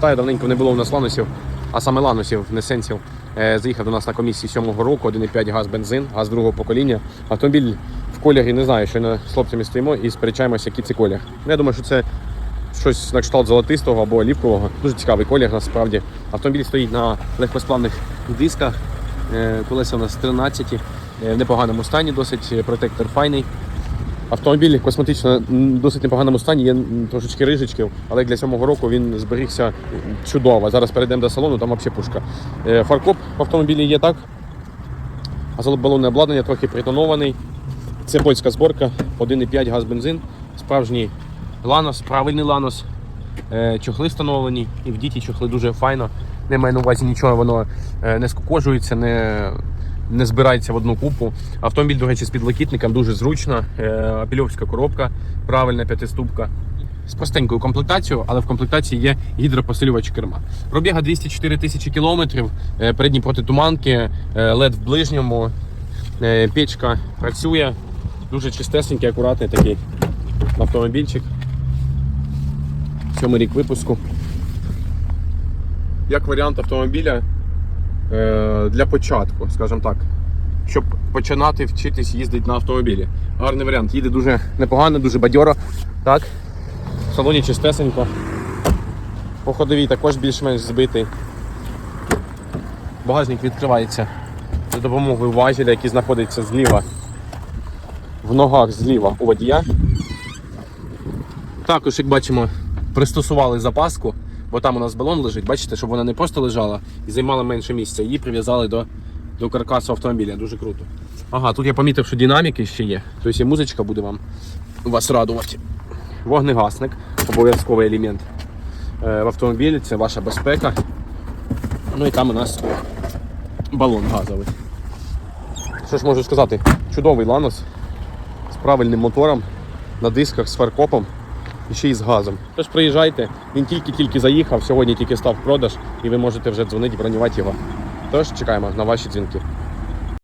Та давненько не було у нас ланусів, а саме ланусів, не сенсів. Е, Заїхав до нас на комісії сьомого року, 1,5 газ бензин, газ другого покоління. Автомобіль в кольорі не знаю, що з хлопцями стоїмо і сперечаємося, який це колір. Ну, Я думаю, що це щось на кшталт золотистого або олівкового. Дуже цікавий колір насправді. Автомобіль стоїть на легкосплавних дисках. Е, Колеса у нас 13, е, в непоганому стані, досить протектор файний. Автомобіль косметично досить непоганому стані, є трошечки рижичків, але для сьомого року він зберігся чудово. Зараз перейдемо до салону, там взагалі пушка. Е, Фаркоп в автомобілі є так. Газолобалонне обладнання трохи притонований. Це польська зборка, 1,5 газ бензин, справжній ланос, правильний ланос. Е, Чохли встановлені, і в діті чохли дуже файно. Немає на увазі нічого, воно е, не скукожується, не, не збирається в одну купу. Автомобіль, до речі, з підлокітником дуже зручно. Е, Апельовська коробка, правильна п'ятиступка. З простенькою комплектацією, але в комплектації є гідропосилювач керма. Пробіга 204 тисячі кілометрів, е, передні протитуманки, е, LED в ближньому, печка працює. Дуже чистесенький, акуратний такий автомобільчик. Сьомий рік випуску. Як варіант автомобіля для початку, скажімо так, щоб починати вчитись їздити на автомобілі. Гарний варіант. Їде дуже непогано, дуже бадьоро. Так. В салоні чистесенько. По ходовій також більш-менш збитий. Багажник відкривається за допомогою важеля, який знаходиться зліва. В ногах зліва у водія. Також, як бачимо, пристосували запаску, бо там у нас балон лежить, бачите, щоб вона не просто лежала і займала менше місця. Її прив'язали до, до каркасу автомобіля. Дуже круто. Ага, тут я помітив, що динаміки ще є. Тобто і музичка буде вам вас радувати. Вогнегасник, обов'язковий елемент е, в автомобілі, це ваша безпека. Ну і там у нас балон газовий. Що ж можу сказати? Чудовий ланос з правильним мотором на дисках з фаркопом і ще й з газом. Тож приїжджайте, він тільки-тільки заїхав, сьогодні тільки став продаж, і ви можете вже дзвонити, бронювати його. Тож чекаємо на ваші дзвінки.